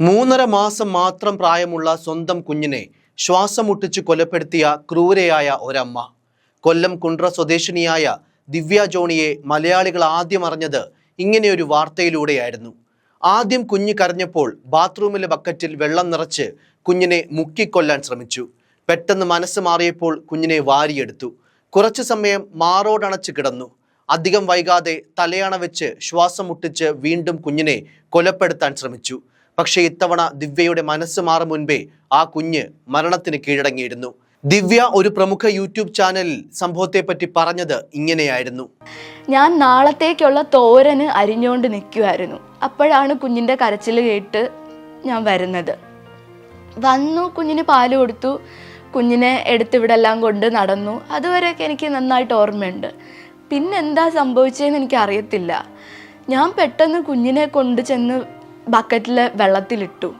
മൂന്നര മാസം മാത്രം പ്രായമുള്ള സ്വന്തം കുഞ്ഞിനെ ശ്വാസം മുട്ടിച്ച് കൊലപ്പെടുത്തിയ ക്രൂരയായ ഒരമ്മ. കൊല്ലം കുണ്ട്ര സ്വദേശിനിയായ ദിവ്യ ജോണിയെ മലയാളികൾ ആദ്യം അറിഞ്ഞത് ഇങ്ങനെയൊരു വാർത്തയിലൂടെയായിരുന്നു. ആദ്യം കുഞ്ഞ് കരഞ്ഞപ്പോൾ ബാത്റൂമിലെ ബക്കറ്റിൽ വെള്ളം നിറച്ച് കുഞ്ഞിനെ മുക്കിക്കൊല്ലാൻ ശ്രമിച്ചു. പെട്ടെന്ന് മനസ്സ് മാറിയപ്പോൾ കുഞ്ഞിനെ വാരിയെടുത്തു. കുറച്ചു സമയം മാറോടണച്ച് കിടന്നു. അധികം വൈകാതെ തലയണ വെച്ച് ശ്വാസം മുട്ടിച്ച് വീണ്ടും കുഞ്ഞിനെ കൊലപ്പെടുത്താൻ ശ്രമിച്ചു. പക്ഷേ ഇത്തവണ ദിവ്യയുടെ മനസ്സ് മാറും മുൻപേ ആ കുഞ്ഞ് മരണത്തിന് കീഴടങ്ങിയിരുന്നു. ദിവ്യ ഒരു പ്രമുഖ യൂട്യൂബ് ചാനലിൽ സംഭവത്തെപ്പറ്റി പറഞ്ഞത് ഇങ്ങനെയായിരുന്നു. ഞാൻ നാളത്തേക്കുള്ള തോരന് അരിഞ്ഞുകൊണ്ട് നിൽക്കുമായിരുന്നു അപ്പോഴാണ് കുഞ്ഞിന്റെ കരച്ചിൽ കേട്ട് ഞാൻ വരുന്നത്. വന്നു കുഞ്ഞിന് പാൽ കൊടുത്തു. കുഞ്ഞിനെ എടുത്ത് ഇവിടെ എല്ലാം കൊണ്ട് നടന്നു. അതുവരെയൊക്കെ എനിക്ക് നന്നായിട്ട് ഓർമ്മയുണ്ട്. പിന്നെന്താ സംഭവിച്ചതെന്ന് എനിക്ക് അറിയത്തില്ല ഞാൻ പെട്ടെന്ന് കുഞ്ഞിനെ കൊണ്ട് ചെന്ന് ബക്കറ്റിൽ വെള്ളത്തിലിട്ടു.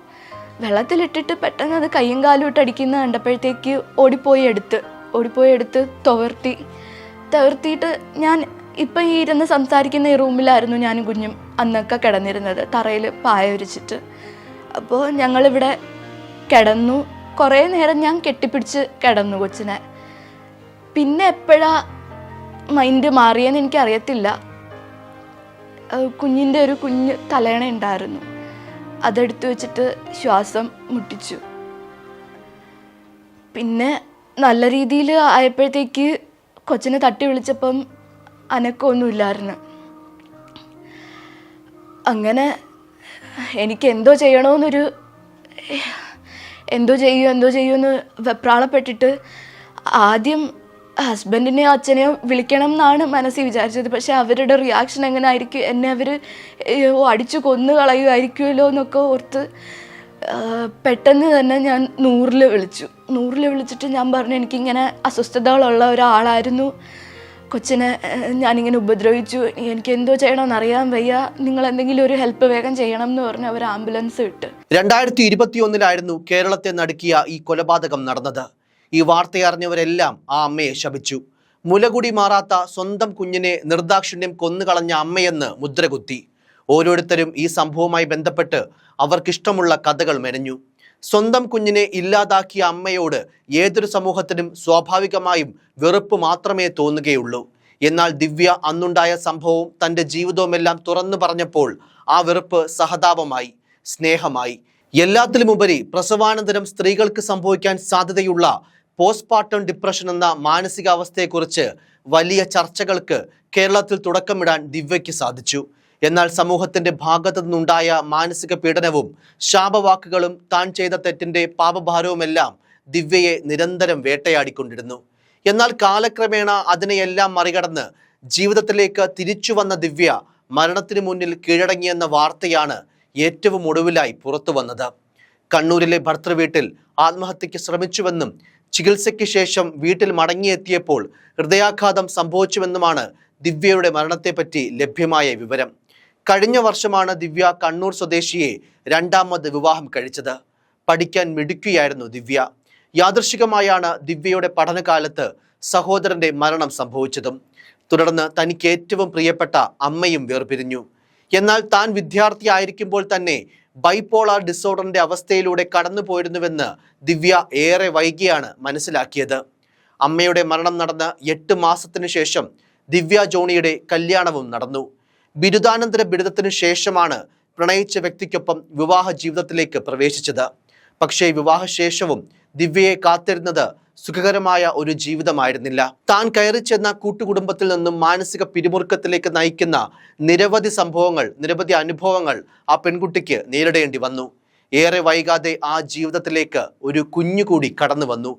വെള്ളത്തിലിട്ടിട്ട് പെട്ടെന്ന് അത് കയ്യും കാലും ഇട്ട് അടിക്കുന്ന കണ്ടപ്പോഴത്തേക്ക് ഓടിപ്പോയി എടുത്ത് ഓടിപ്പോയി എടുത്ത് തവർത്തി തവർത്തിയിട്ട് ഞാൻ ഇപ്പം ഈ ഇരുന്ന് സംസാരിക്കുന്ന ഈ റൂമിലായിരുന്നു ഞാനും കുഞ്ഞും അന്നൊക്കെ കിടന്നിരുന്നത് തറയിൽ പായ വിരിച്ചിട്ട്. അപ്പോൾ ഞങ്ങളിവിടെ കിടന്നു. കുറേ നേരം ഞാൻ കെട്ടിപ്പിടിച്ച് കിടന്നു കൊച്ചിനെ. പിന്നെ എപ്പോഴാ മൈൻഡ് മാറിയെന്ന് എനിക്കറിയത്തില്ല. കുഞ്ഞിന്റെ ഒരു കുഞ്ഞ് തലേണ ഉണ്ടായിരുന്നു. അതെടുത്ത് വെച്ചിട്ട് ശ്വാസം മുട്ടിച്ചു. പിന്നെ നല്ല രീതിയിൽ ആയപ്പോഴത്തേക്ക് കൊച്ചിനെ തട്ടി വിളിച്ചപ്പം അനക്കൊന്നുമില്ലായിരുന്നു അങ്ങനെ എനിക്ക് എന്തോ ചെയ്യണമെന്നൊരു എന്തോ ചെയ്യൂ എന്തോ ചെയ്യൂ എന്ന് വെപ്രാളപ്പെട്ടിട്ട് ആദ്യം ഹസ്ബൻഡിനെയോ അച്ഛനെയോ വിളിക്കണം എന്നാണ് മനസ്സിൽ വിചാരിച്ചത്. പക്ഷെ അവരുടെ റിയാക്ഷൻ എങ്ങനെ ആയിരിക്കും എന്നെ അവർ അടിച്ചു കൊന്നു കളയുമായിരിക്കുമല്ലോ എന്നൊക്കെ ഓർത്ത് പെട്ടെന്ന് തന്നെ ഞാൻ നൂറിൽ വിളിച്ചു. നൂറിൽ വിളിച്ചിട്ട് ഞാൻ പറഞ്ഞു എനിക്കിങ്ങനെ അസ്വസ്ഥതകളുള്ള ഒരാളായിരുന്നു. കൊച്ചിനെ ഞാനിങ്ങനെ ഉപദ്രവിച്ചു. എനിക്ക് എന്തോ ചെയ്യണമെന്ന് അറിയാൻ വയ്യ. നിങ്ങൾ എന്തെങ്കിലും ഒരു ഹെൽപ്പ് വേഗം ചെയ്യണം എന്ന് പറഞ്ഞ് അവർ ആംബുലൻസ് വിട്ട് രണ്ടായിരത്തി ഇരുപത്തിയൊന്നിലായിരുന്നു കേരളത്തെ നടുക്കിയ ഈ കൊലപാതകം നടന്നത്. ഈ വാർത്തയറിഞ്ഞവരെല്ലാം ആ അമ്മയെ ശപിച്ചു. മുലകുടി മാറാത്ത സ്വന്തം കുഞ്ഞിനെ നിർദാക്ഷിണ്യം കൊന്നുകളഞ്ഞ അമ്മയെന്ന് മുദ്രകുത്തി. ഓരോരുത്തരും ഈ സംഭവവുമായി ബന്ധപ്പെട്ട് അവർക്കിഷ്ടമുള്ള കഥകൾ മെനഞ്ഞു. സ്വന്തം കുഞ്ഞിനെ ഇല്ലാതാക്കിയ അമ്മയോട് ഏതൊരു സമൂഹത്തിനും സ്വാഭാവികമായും വെറുപ്പ് മാത്രമേ തോന്നുകയുള്ളൂ. എന്നാൽ ദിവ്യ അന്നുണ്ടായ സംഭവവും തന്റെ ജീവിതവുമെല്ലാം തുറന്നു പറഞ്ഞപ്പോൾ ആ വെറുപ്പ് സഹതാപമായി സ്നേഹമായി. എല്ലാത്തിലുമുപരി പ്രസവാനന്തരം സ്ത്രീകൾക്ക് സംഭവിക്കാൻ സാധ്യതയുള്ള പോസ്റ്റ്മോർട്ടം ഡിപ്രഷൻ എന്ന മാനസികാവസ്ഥയെക്കുറിച്ച് വലിയ ചർച്ചകൾക്ക് കേരളത്തിൽ തുടക്കമിടാൻ ദിവ്യയ്ക്ക് സാധിച്ചു. എന്നാൽ സമൂഹത്തിന്റെ ഭാഗത്തു നിന്നുണ്ടായ മാനസിക പീഡനവും ശാപവാക്കുകളും താൻ ചെയ്ത തെറ്റിന്റെ പാപഭാരവുമെല്ലാം ദിവ്യയെ നിരന്തരം വേട്ടയാടിക്കൊണ്ടിരുന്നു. എന്നാൽ കാലക്രമേണ അതിനെയെല്ലാം മറികടന്ന് ജീവിതത്തിലേക്ക് തിരിച്ചു വന്ന ദിവ്യ മരണത്തിനു മുന്നിൽ കീഴടങ്ങിയെന്ന വാർത്തയാണ് ഏറ്റവും ഒടുവിലായി പുറത്തു വന്നത് കണ്ണൂരിലെ ഭർത്തൃവീട്ടിൽ ആത്മഹത്യയ്ക്ക് ശ്രമിച്ചുവെന്നും ചികിത്സയ്ക്ക് ശേഷം വീട്ടിൽ മടങ്ങിയെത്തിയപ്പോൾ ഹൃദയാഘാതം സംഭവിച്ചുവെന്നുമാണ് ദിവ്യയുടെ മരണത്തെപ്പറ്റി ലഭ്യമായ വിവരം. കഴിഞ്ഞ വർഷമാണ് ദിവ്യ കണ്ണൂർ സ്വദേശിയെ രണ്ടാമത് വിവാഹം കഴിച്ചത്. പഠിക്കാൻ മിടുക്കിയായിരുന്നു ദിവ്യ. യാദൃശികമായാണ് ദിവ്യയുടെ പഠനകാലത്ത് സഹോദരന്റെ മരണം സംഭവിച്ചതും. തുടർന്ന് തനിക്ക് ഏറ്റവും പ്രിയപ്പെട്ട അമ്മയും വേർപിരിഞ്ഞു. എന്നാൽ താൻ വിദ്യാർത്ഥിയായിരിക്കുമ്പോൾ തന്നെ ബൈപോളാർ ഡിസോർഡറിന്റെ അവസ്ഥയിലൂടെ കടന്നു പോയിരുന്നുവെന്ന് ദിവ്യ ഏറെ വൈകിയാണ് മനസ്സിലാക്കിയത്. അമ്മയുടെ മരണം നടന്ന എട്ട് മാസത്തിനു ശേഷം ദിവ്യ ജോണിയുടെ കല്യാണവും നടന്നു. ബിരുദാനന്തര ബിരുദത്തിനു ശേഷമാണ് പ്രണയിച്ച വ്യക്തിക്കൊപ്പം വിവാഹ ജീവിതത്തിലേക്ക് പ്രവേശിച്ചത്. പക്ഷേ വിവാഹശേഷവും ദിവ്യയെ കാത്തിരുന്നത് സുഖകരമായ ഒരു ജീവിതമായിരുന്നില്ല. താൻ കയറി ചെന്ന കൂട്ടുകുടുംബത്തിൽ നിന്നും മാനസിക പിരിമുറുക്കത്തിലേക്ക് നയിക്കുന്ന നിരവധി സംഭവങ്ങൾ നിരവധി അനുഭവങ്ങൾ ആ പെൺകുട്ടിക്ക് നേരിടേണ്ടി വന്നു. ഏറെ വൈകാതെ ആ ജീവിതത്തിലേക്ക് ഒരു കുഞ്ഞുകൂടി കടന്നു വന്നു.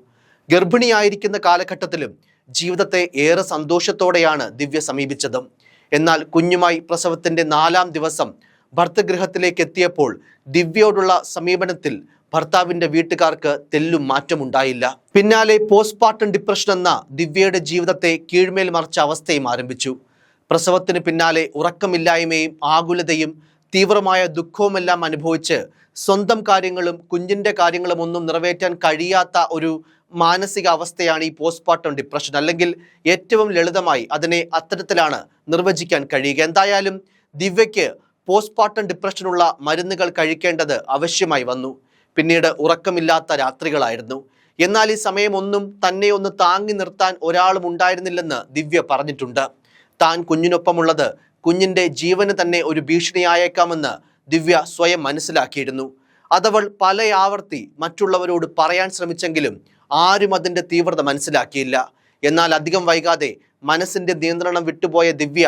ഗർഭിണിയായിരിക്കുന്ന കാലഘട്ടത്തിലും ജീവിതത്തെ ഏറെ സന്തോഷത്തോടെയാണ് ദിവ്യ സമീപിച്ചതും. എന്നാൽ കുഞ്ഞുമായി പ്രസവത്തിന്റെ നാലാം ദിവസം ഭർത്തഗൃഹത്തിലേക്ക് എത്തിയപ്പോൾ ദിവ്യയോടുള്ള സമീപനത്തിൽ ഭർത്താവിന്റെ വീട്ടുകാർക്ക് തെല്ലും മാറ്റമുണ്ടായില്ല പിന്നാലെ പോസ്റ്റ്മോർട്ടം ഡിപ്രഷൻ എന്ന ദിവ്യയുടെ ജീവിതത്തെ കീഴ്മേൽ മറിച്ച അവസ്ഥയും ആരംഭിച്ചു. പ്രസവത്തിന് പിന്നാലെ ഉറക്കമില്ലായ്മയും ആകുലതയും തീവ്രമായ ദുഃഖവുമെല്ലാം അനുഭവിച്ച് സ്വന്തം കാര്യങ്ങളും കുഞ്ഞിന്റെ കാര്യങ്ങളും ഒന്നും നിറവേറ്റാൻ കഴിയാത്ത ഒരു മാനസിക അവസ്ഥയാണ് ഈ പോസ്റ്റ്മോർട്ടം ഡിപ്രഷൻ അല്ലെങ്കിൽ ഏറ്റവും ലളിതമായി അതിനെ അത്തരത്തിലാണ് നിർവചിക്കാൻ കഴിയുക. എന്തായാലും ദിവ്യയ്ക്ക് പോസ്റ്റ്മോർട്ടം ഡിപ്രഷനുള്ള മരുന്നുകൾ കഴിക്കേണ്ടത് ആവശ്യമായി വന്നു. പിന്നീട് ഉറക്കമില്ലാത്ത രാത്രികളായിരുന്നു. എന്നാൽ ഈ സമയമൊന്നും തന്നെ ഒന്ന് താങ്ങി നിർത്താൻ ഒരാളും ഉണ്ടായിരുന്നില്ലെന്ന് ദിവ്യ പറഞ്ഞിട്ടുണ്ട്. താൻ കുഞ്ഞിനൊപ്പമുള്ളത് കുഞ്ഞിന്റെ ജീവന് തന്നെ ഒരു ഭീഷണിയായേക്കാമെന്ന് ദിവ്യ സ്വയം മനസ്സിലാക്കിയിരുന്നു. അതവൾ പല ആവർത്തി മറ്റുള്ളവരോട് പറയാൻ ശ്രമിച്ചെങ്കിലും ആരും അതിന്റെ തീവ്രത മനസ്സിലാക്കിയില്ല. എന്നാൽ അധികം വൈകാതെ മനസ്സിന്റെ നിയന്ത്രണം വിട്ടുപോയ ദിവ്യ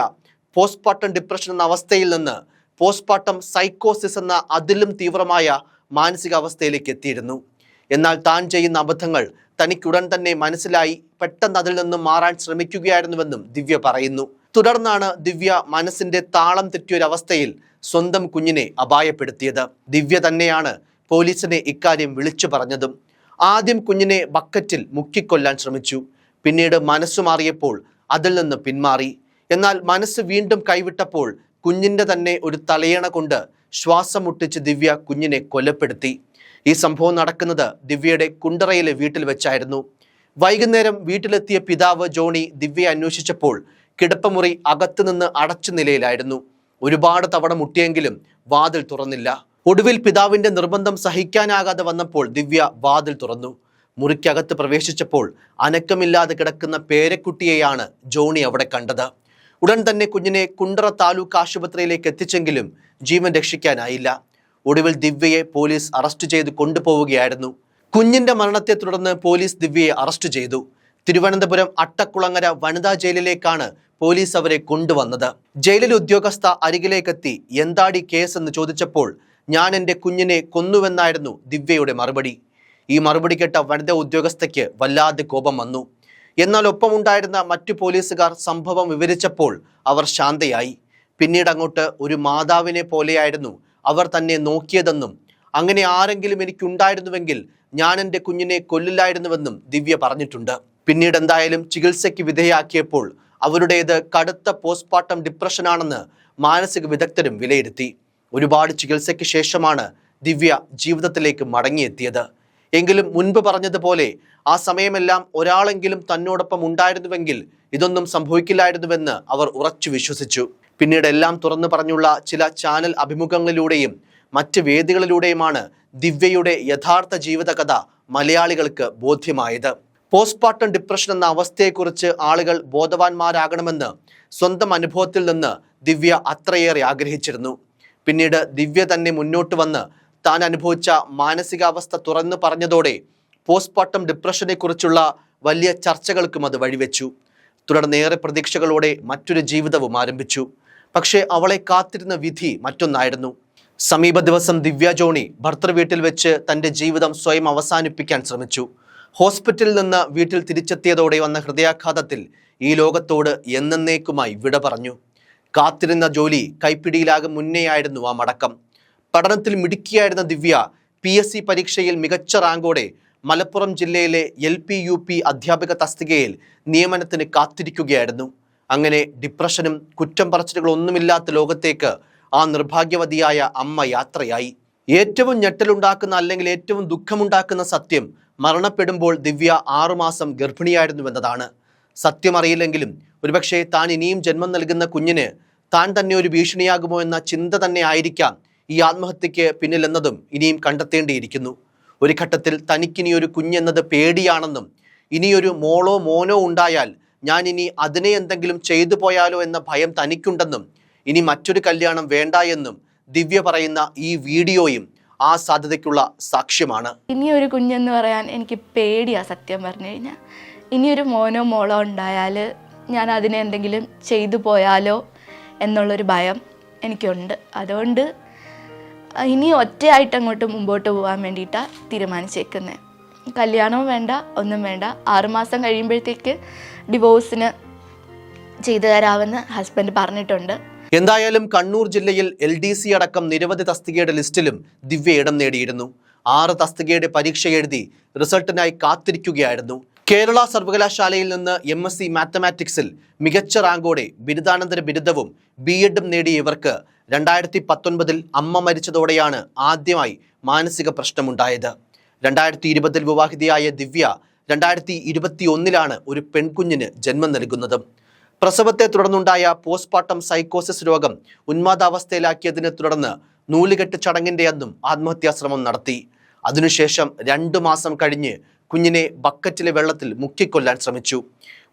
പോസ്റ്റ്മോർട്ടം ഡിപ്രഷൻ എന്ന അവസ്ഥയിൽ നിന്ന് പോസ്റ്റ്മോർട്ടം സൈക്കോസിസ് എന്ന അതിലും തീവ്രമായ മാനസികാവസ്ഥയിലേക്ക് എത്തിയിരുന്നു എന്നാൽ താൻ ചെയ്യുന്ന അബദ്ധങ്ങൾ തനിക്കുടൻ തന്നെ മനസ്സിലായി പെട്ടെന്ന് അതിൽ നിന്നും മാറാൻ ശ്രമിക്കുകയായിരുന്നുവെന്നും ദിവ്യ പറയുന്നു. തുടർന്നാണ് ദിവ്യ മനസ്സിന്റെ താളം തെറ്റിയൊരവസ്ഥയിൽ സ്വന്തം കുഞ്ഞിനെ അപായപ്പെടുത്തിയത്. ദിവ്യ തന്നെയാണ് പോലീസിനെ ഇക്കാര്യം വിളിച്ചു പറഞ്ഞതും. ആദ്യം കുഞ്ഞിനെ ബക്കറ്റിൽ മുക്കിക്കൊല്ലാൻ ശ്രമിച്ചു. പിന്നീട് മനസ്സു മാറിയപ്പോൾ അതിൽ നിന്ന് പിന്മാറി. എന്നാൽ മനസ്സ് വീണ്ടും കൈവിട്ടപ്പോൾ കുഞ്ഞിന്റെ തന്നെ ഒരു തലയണ കൊണ്ട് ശ്വാസം മുട്ടിച്ച് ദിവ്യ കുഞ്ഞിനെ കൊലപ്പെടുത്തി. ഈ സംഭവം നടക്കുന്നത് ദിവ്യയുടെ കുണ്ടറയിലെ വീട്ടിൽ വെച്ചായിരുന്നു. വൈകുന്നേരം വീട്ടിലെത്തിയ പിതാവ് ജോണി ദിവ്യയെ അന്വേഷിച്ചപ്പോൾ കിടപ്പമുറി അകത്തുനിന്ന് അടച്ച നിലയിലായിരുന്നു. ഒരുപാട് തവണ മുട്ടിയെങ്കിലും വാതിൽ തുറന്നില്ല. ഒടുവിൽ പിതാവിന്റെ നിർബന്ധം സഹിക്കാനാകാതെ വന്നപ്പോൾ ദിവ്യ വാതിൽ തുറന്നു. മുറിക്കകത്ത് പ്രവേശിച്ചപ്പോൾ അനക്കമില്ലാതെ കിടക്കുന്ന പേരക്കുട്ടിയെയാണ് ജോണി അവിടെ കണ്ടത്. ഉടൻ തന്നെ കുഞ്ഞിനെ കുണ്ടറ താലൂക്ക് ആശുപത്രിയിലേക്ക് എത്തിച്ചെങ്കിലും ജീവൻ രക്ഷിക്കാനായില്ല. ഒടുവിൽ ദിവ്യയെ പോലീസ് അറസ്റ്റ് ചെയ്ത് കൊണ്ടുപോവുകയായിരുന്നു. കുഞ്ഞിന്റെ മരണത്തെ തുടർന്ന് പോലീസ് ദിവ്യയെ അറസ്റ്റ് ചെയ്തു. തിരുവനന്തപുരം അട്ടക്കുളങ്ങര വനിതാ ജയിലിലേക്കാണ് പോലീസ് അവരെ കൊണ്ടുവന്നത്. ജയിലിൽ ഉദ്യോഗസ്ഥ അരികിലേക്കെത്തി എന്താടി കേസ്? എന്ന് ചോദിച്ചപ്പോൾ ഞാൻ എന്റെ കുഞ്ഞിനെ കൊന്നുവെന്നായിരുന്നു ദിവ്യയുടെ മറുപടി. ഈ മറുപടി കേട്ട വനിതാ ഉദ്യോഗസ്ഥയ്ക്ക് വല്ലാതെ കോപം വന്നു. എന്നാൽ ഒപ്പമുണ്ടായിരുന്ന മറ്റു പോലീസുകാർ സംഭവം വിവരിച്ചപ്പോൾ അവർ ശാന്തയായി. പിന്നീട് അങ്ങോട്ട് ഒരു മാതാവിനെ പോലെയായിരുന്നു അവർ തന്നെ നോക്കിയതെന്നും അങ്ങനെ ആരെങ്കിലും എനിക്കുണ്ടായിരുന്നുവെങ്കിൽ ഞാൻ എന്റെ കുഞ്ഞിനെ കൊല്ലില്ലായിരുന്നുവെന്നും ദിവ്യ പറഞ്ഞിട്ടുണ്ട്. പിന്നീട് എന്തായാലും ചികിത്സയ്ക്ക് വിധേയാക്കിയപ്പോൾ അവരുടേത് കടുത്ത പോസ്റ്റ്മോർട്ടം ഡിപ്രഷനാണെന്ന് മാനസിക വിദഗ്ധരും വിലയിരുത്തി. ഒരുപാട് ചികിത്സയ്ക്ക് ശേഷമാണ് ദിവ്യ ജീവിതത്തിലേക്ക് മടങ്ങിയെത്തിയത്. എങ്കിലും മുൻപ് പറഞ്ഞതുപോലെ ആ സമയമെല്ലാം ഒരാളെങ്കിലും തന്നോടൊപ്പം ഉണ്ടായിരുന്നുവെങ്കിൽ ഇതൊന്നും സംഭവിക്കില്ലായിരുന്നുവെന്ന് അവർ ഉറച്ചു വിശ്വസിച്ചു. പിന്നീട് എല്ലാം തുറന്നു പറഞ്ഞുള്ള ചില ചാനൽ അഭിമുഖങ്ങളിലൂടെയും മറ്റ് വേദികളിലൂടെയുമാണ് ദിവ്യയുടെ യഥാർത്ഥ ജീവിതകഥ മലയാളികൾക്ക് ബോധ്യമായത്. പോസ്റ്റ്മോർട്ടം ഡിപ്രഷൻ എന്ന അവസ്ഥയെക്കുറിച്ച് ആളുകൾ ബോധവാന്മാരാകണമെന്ന് സ്വന്തം അനുഭവത്തിൽ നിന്ന് ദിവ്യ അത്രയേറെ ആഗ്രഹിച്ചിരുന്നു. പിന്നീട് ദിവ്യ തന്നെ മുന്നോട്ട് വന്ന് താൻ അനുഭവിച്ച മാനസികാവസ്ഥ തുറന്നു പറഞ്ഞതോടെ പോസ്റ്റ്മോർട്ടം ഡിപ്രഷനെ കുറിച്ചുള്ള വലിയ ചർച്ചകൾക്കും അത് വഴിവെച്ചു. തുടർന്ന് ഏറെ പ്രതീക്ഷകളോടെ മറ്റൊരു ജീവിതവും ആരംഭിച്ചു. പക്ഷേ അവളെ കാത്തിരുന്ന വിധി മറ്റൊന്നായിരുന്നു. സമീപ ദിവസം ദിവ്യ ജോണി ഭർത്തൃ വീട്ടിൽ വെച്ച് തന്റെ ജീവിതം സ്വയം അവസാനിപ്പിക്കാൻ ശ്രമിച്ചു. ഹോസ്പിറ്റലിൽ നിന്ന് വീട്ടിൽ തിരിച്ചെത്തിയതോടെ വന്ന ഹൃദയാഘാതത്തിൽ ഈ ലോകത്തോട് എന്നേക്കുമായി വിട പറഞ്ഞു. കാത്തിരുന്ന ജോലി കൈപ്പിടിയിലാകും മുന്നേയായിരുന്നു ആ മടക്കം. പഠനത്തിൽ മിടുക്കിയായിരുന്ന ദിവ്യ പി എസ് സി പരീക്ഷയിൽ മികച്ച റാങ്കോടെ മലപ്പുറം ജില്ലയിലെ എൽ പി യു പി അധ്യാപക തസ്തികയിൽ നിയമനത്തിന് കാത്തിരിക്കുകയായിരുന്നു. അങ്ങനെ ഡിപ്രഷനും കുറ്റം പറച്ചിലുകളൊന്നുമില്ലാത്ത ലോകത്തേക്ക് ആ നിർഭാഗ്യവതിയായ അമ്മ യാത്രയായി. ഏറ്റവും ഞെട്ടലുണ്ടാക്കുന്ന അല്ലെങ്കിൽ ഏറ്റവും ദുഃഖമുണ്ടാക്കുന്ന സത്യം മരണപ്പെടുമ്പോൾ ദിവ്യ ആറുമാസം ഗർഭിണിയായിരുന്നുവെന്നതാണ്. സത്യം അറിയില്ലെങ്കിലും ഒരുപക്ഷെ താൻ ഇനിയും ജന്മം നൽകുന്ന കുഞ്ഞിന് താൻ തന്നെ ഒരു ഭീഷണിയാകുമോ എന്ന ചിന്ത തന്നെ ആയിരിക്കാം ഈ ആത്മഹത്യയ്ക്ക് പിന്നിലെന്നതും ഇനിയും കണ്ടെത്തേണ്ടിയിരിക്കുന്നു. ഒരു ഘട്ടത്തിൽ തനിക്കിനി ഒരു കുഞ്ഞെന്നത് പേടിയാണെന്നും ഇനിയൊരു മോളോ മോനോ ഉണ്ടായാൽ ഞാൻ ഇനി അതിനെ എന്തെങ്കിലും ചെയ്തു പോയാലോ എന്ന ഭയം തനിക്കുണ്ടെന്നും ഇനി മറ്റൊരു കല്യാണം വേണ്ട എന്നും ദിവ്യ പറയുന്ന ഈ വീഡിയോയും ആ സാധ്യതയ്ക്കുള്ള സാക്ഷ്യമാണ്. ഇനിയൊരു കുഞ്ഞെന്ന് പറയാൻ എനിക്ക് പേടിയാ സത്യം പറഞ്ഞു കഴിഞ്ഞാൽ ഇനിയൊരു മോനോ മോളോ ഉണ്ടായാൽ ഞാൻ അതിനെ എന്തെങ്കിലും ചെയ്തു പോയാലോ എന്നുള്ളൊരു ഭയം എനിക്കുണ്ട്. അതുകൊണ്ട് ഇനി ഒറ്റയായിട്ട് അങ്ങോട്ട് മുമ്പോട്ട് പോകാൻ വേണ്ടിയിട്ടാണ് തീരുമാനിച്ചേക്കുന്നത് കല്യാണവും വേണ്ട ഒന്നും വേണ്ട. ആറുമാസം കഴിയുമ്പോഴത്തേക്ക് ഡിവോഴ്സിന് ചെയ്തു തരാമെന്ന് ഹസ്ബൻഡ് പറഞ്ഞിട്ടുണ്ട്. എന്തായാലും കണ്ണൂർ ജില്ലയിൽ എൽ ഡി സി അടക്കം നിരവധി തസ്തികയുടെ ലിസ്റ്റിലും ദിവ്യ ഇടം നേടിയിരുന്നു. ആറ് തസ്തികയുടെ പരീക്ഷ എഴുതി റിസൾട്ടിനായി കാത്തിരിക്കുകയായിരുന്നു. കേരള സർവകലാശാലയിൽ നിന്ന് എം എസ് സി മാത്തമാറ്റിക്സിൽ മികച്ച റാങ്കോടെ ബിരുദാനന്തര ബിരുദവും ബി എഡും നേടിയ ഇവർക്ക് രണ്ടായിരത്തി പത്തൊൻപതിൽ അമ്മ മരിച്ചതോടെയാണ് ആദ്യമായി മാനസിക പ്രശ്നമുണ്ടായത്. രണ്ടായിരത്തി ഇരുപതിൽ വിവാഹിതയായ ദിവ്യ രണ്ടായിരത്തി ഇരുപത്തി ഒന്നിലാണ് ഒരു പെൺകുഞ്ഞിന് ജന്മം നൽകുന്നത്. പ്രസവത്തെ തുടർന്നുണ്ടായ പോസ്റ്റ്മോർട്ടം സൈക്കോസിസ് രോഗം ഉന്മാദാവസ്ഥയിലാക്കിയതിനെ തുടർന്ന് നൂലുകെട്ട് ചടങ്ങിന്റെ അന്നും ആത്മഹത്യാശ്രമം നടത്തി. അതിനുശേഷം രണ്ടു മാസം കഴിഞ്ഞ് കുഞ്ഞിനെ ബക്കറ്റിലെ വെള്ളത്തിൽ മുക്കിക്കൊല്ലാൻ ശ്രമിച്ചു.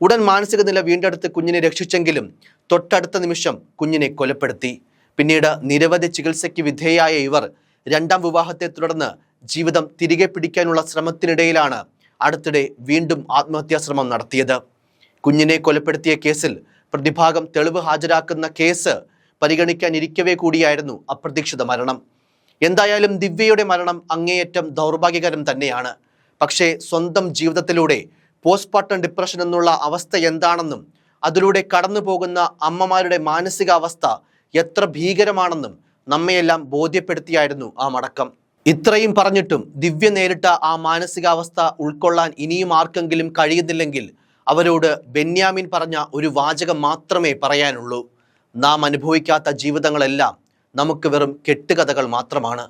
ഉടൻ മാനസിക നില വീണ്ടെടുത്ത് കുഞ്ഞിനെ രക്ഷിച്ചെങ്കിലും തൊട്ടടുത്ത നിമിഷം കുഞ്ഞിനെ കൊലപ്പെടുത്തി. പിന്നീട് നിരവധി ചികിത്സയ്ക്ക് വിധേയയായ ഇവർ രണ്ടാം വിവാഹത്തെ തുടർന്ന് ജീവിതം തിരികെ പിടിക്കാനുള്ള ശ്രമത്തിനിടയിലാണ് അടുത്തിടെ വീണ്ടും ആത്മഹത്യാ ശ്രമം നടത്തിയത്. കുഞ്ഞിനെ കൊലപ്പെടുത്തിയ കേസിൽ പ്രതിഭാഗം തെളിവ് ഹാജരാക്കുന്ന കേസ് പരിഗണിക്കാനിരിക്കവേ കൂടിയായിരുന്നു അപ്രതീക്ഷിത മരണം. എന്തായാലും ദിവ്യയുടെ മരണം അങ്ങേയറ്റം ദൗർഭാഗ്യകരം തന്നെയാണ്. പക്ഷേ സ്വന്തം ജീവിതത്തിലൂടെ പോസ്റ്റ്മോർട്ടം ഡിപ്രഷൻ എന്നുള്ള അവസ്ഥ എന്താണെന്നും അതിലൂടെ കടന്നു പോകുന്ന അമ്മമാരുടെ മാനസികാവസ്ഥ എത്ര ഭീകരമാണെന്നും നമ്മയെല്ലാം ബോധ്യപ്പെടുത്തിയായിരുന്നു ആ മടക്കം. ഇത്രയും പറഞ്ഞിട്ടും ദിവ്യ നേരിട്ട ആ മാനസികാവസ്ഥ ഉൾക്കൊള്ളാൻ ഇനിയും ആർക്കെങ്കിലും കഴിയുന്നില്ലെങ്കിൽ അവരോട് ബെന്യാമിൻ പറഞ്ഞ ഒരു വാചകം മാത്രമേ പറയാനുള്ളൂ. നാം അനുഭവിക്കാത്ത ജീവിതങ്ങളെല്ലാം നമുക്ക് വെറും കെട്ടുകഥകൾ മാത്രമാണ്.